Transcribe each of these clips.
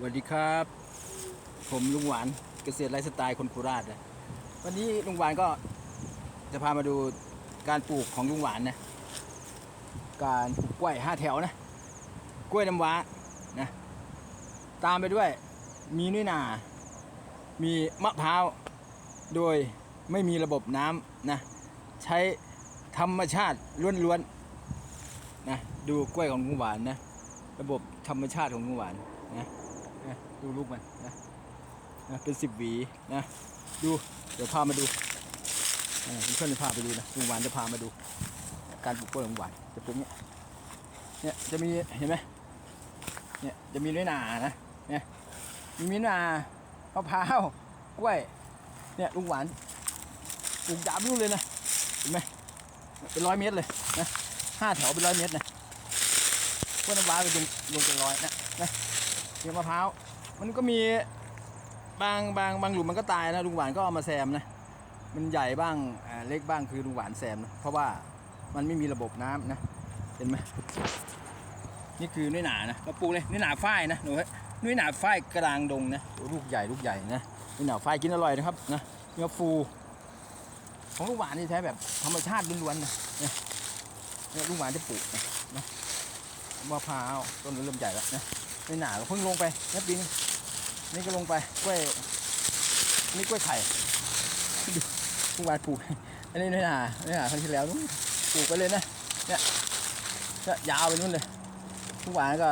สวัสดีครับ ผมลุงหวานเกษตรไลฟ์สไตล์คนโคราชนะวันนี้ลุงหวานก็จะพามาดูการปลูกของลุงหวานนะการปลูกกล้วยห้าแถวนะกล้วยน้ำว้านะตามไปด้วยมีน้อยนา มีมะพร้าวโดยไม่มีระบบน้ำนะใช้ธรรมชาติล้วนๆนะดูกล้วยของลุงหวานนะระบบธรรมชาติของลุงหวานนะ นะดูลูกมันนะนะเป็นสิบหวีนะดูเดี๋ยวพามาดูเพื่อนจะพาไปดูนะลุงหวานจะพามาดู การปลูกกล้วยของหวานจะปลูกเนี้ยเนี่ยจะมีเห็นไหมเนี่ยจะมีน้อยหนานะเนี่ยมีมีนามะพร้าวกล้วยเนี่ยลุงหวานปลูกยาวนู่นเลยนะเห็นไหมเป็นร้อยเมตรเลยนะห้าแถวเป็นร้อยเมตรนะกล้วยน้ำว้าเป็นลงลงเป็นร้อยนะนะ เกี่ยวมะพร้าวมันก็มีบางบางบางหลุมมันก็ตายนะลุงหวานก็เอามาแซมนะมันใหญ่บ้างเล็กบ้างคือลุงหวานแซมนะเพราะว่ามันไม่มีระบบน้ำนะเห็นไหมนี่คือน้อยหนานะมาปลูกเลยน้อยหนาฝ้ายนะหนูเฮ้ยน้อยหนาฝ้ายกลางดงนะลูกใหญ่ลูกใหญ่นะน้อยหนาฝ้ายกินอร่อยนะครับนะเนื้อฟู ของลุงหวานนี่ใช้แบบธรรมชาติล้วนๆนะเนี่ยนะลุงหวานจะปลูกนะมะพร้าวต้นเริ่มใหญ่แล้วนะ ไม่หนาเพิ่งลงไปนะปีนี้นี่ก็ลงไปกล้วยนี่กล้วยไข่ดูผู้วานปลูกอันนี้ไม่หนาไม่หนาครั้งที่แล้วนู้นปลูกไปเลยนะเนี่ยก็ยาวไปนู่นเลยผู้วานก็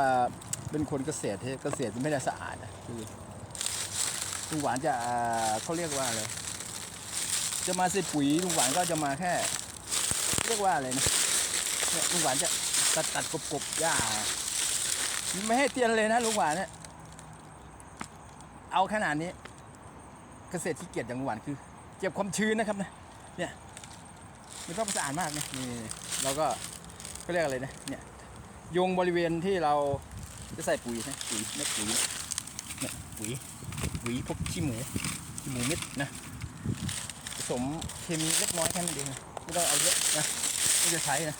เป็นคนเกษตรเกษตรไม่ได้สะอาดนะคือลุงหวานจะเขาเรียกว่าอะไรจะมาใส่ปุ๋ยลุงหวานก็จะมาแค่ เรียกว่าอะไรนะเนี่ยลุงหวานจะตัดตัดกบกบหญ้า ไม่ให้เตียนเลยนะลุงหวานเนี่ยเอาขนาดนี้ เกษตรที่เกียจอย่างลุงหวานคือ เก็บความชื้นนะครับนะเนี่ยมันก็สะอาดมากนะนี่เราก็ก็เรียกอะไรนะเนี่ยโยงบริเวณที่เราจะใส่ปุ๋ยนะปุ๋ยเม็ดปุ๋ยเนี่ยปุ๋ยปุ๋ยพวกขี้หมูขี้หมูเม็ดนะผสมเคมีเล็กน้อยแค่นั้นเองนะไม่ต้องเอาเยอะนะไม่จะใช้นะ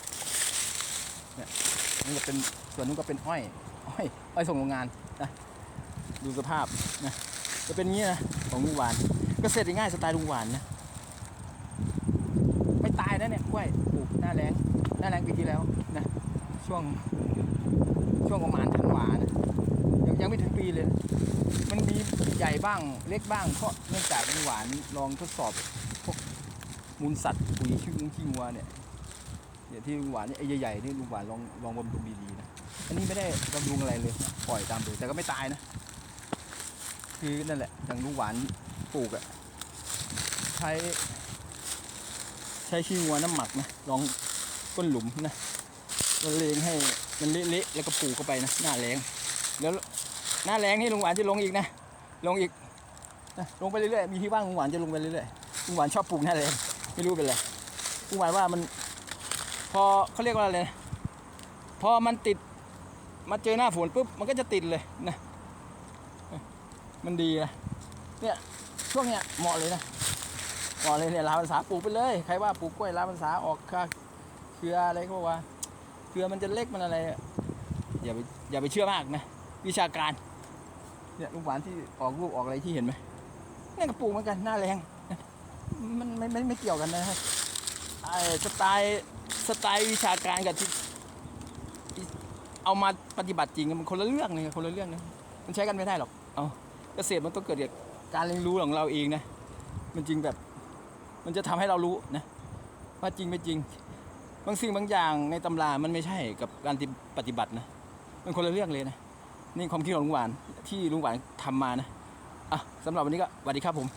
เนี่ยนี่ก็เป็นส่วนนู้นก็เป็นอ้อย อ้อยอ้อยส่งโรงงานนะดูสภาพนะจะเป็นงี้นะของลุงหวานก็เสร็จง่ายสไตล์ลุงหวานนะไม่ตายนะเนี่ยกล้วยปลูกหน้าแรงหน้าแรงปีที่แล้วนะช่วงช่วงประมาณธันวานะยังยังไม่ถึงปีเลย มันมีใหญ่บ้างเล็กบ้างเพราะเนื่องจากลุงหวานลองทดสอบพวกมูลสัตว์ปุ๋ยขี้งขี้งัวเนี่ยเนี่ยที่ลุงหวานเนี่ยไอ้ใหญ่ๆนี่ลุงหวานลองลองบำรุงดีๆนะ อันนี้ไม่ได้บำรุงอะไรเลยนะปล่อยตามเลยแต่ก็ไม่ตายนะ คือนั่นแหละอย่างลูกหวานปลูกอะใช้ ใช้ขี้งัวน้ำหมักนะลองก้นหลุมนะแล้วเลงให้มันเละๆแล้วก็ปลูกเข้าไปนะหน้าแรงแล้วหน้าแรงนี่ลุงหวานจะลงอีกนะลงอีกนะลงไปเรื่อยๆมีที่ว่างลุงหวานจะลงไปเรื่อยๆลุงหวานชอบปลูกหน้าแรงไม่รู้เป็นไรลุงหวานว่ามัน พอเขาเรียกว่าอะไรนะพอมันติด มาเจอหน้าฝนปุ๊บมันก็จะติดเลยนะมันดีนะเนี่ยช่วงเนี้ยเหมาะเลยนะเหมาะเลยเนี่ยลาวภาษาปลูกไปเลยใครว่าปลูกกล้วยลาวภาษาออกค่าเครืออะไรก็บอกว่าเครือมันจะเล็กมันอะไรอย่าไปอย่าไปเชื่อมากนะวิชาการเนี่ยลูกหวานที่ออกลูกออกอะไรที่เห็นไหมนี่นก็ปลูกเหมือนกันหน้าแรงมันไม่ไม่ไม่เกี่ยวกันนะครับไอ้สไตล์สไตล์วิชาการกับ เอามาปฏิบัติจริงมันคนละเรื่องเลยคนละเรื่องนะมันใช้กันไม่ได้หรอกเอาเกษตรมันต้องเกิดจากการเรียนรู้ของเราเองนะมันจริงแบบ มันจะทำให้เรารู้นะว่าจริงไม่จริง บางสิ่งบางอย่างในตำรามันไม่ใช่กับการปฏิบัตินะมันคนละเรื่องเลยนะนี่ความคิดของลุงหวานที่ลุงหวานทำมานะอะสำหรับวันนี้ก็สวัสดีครับผม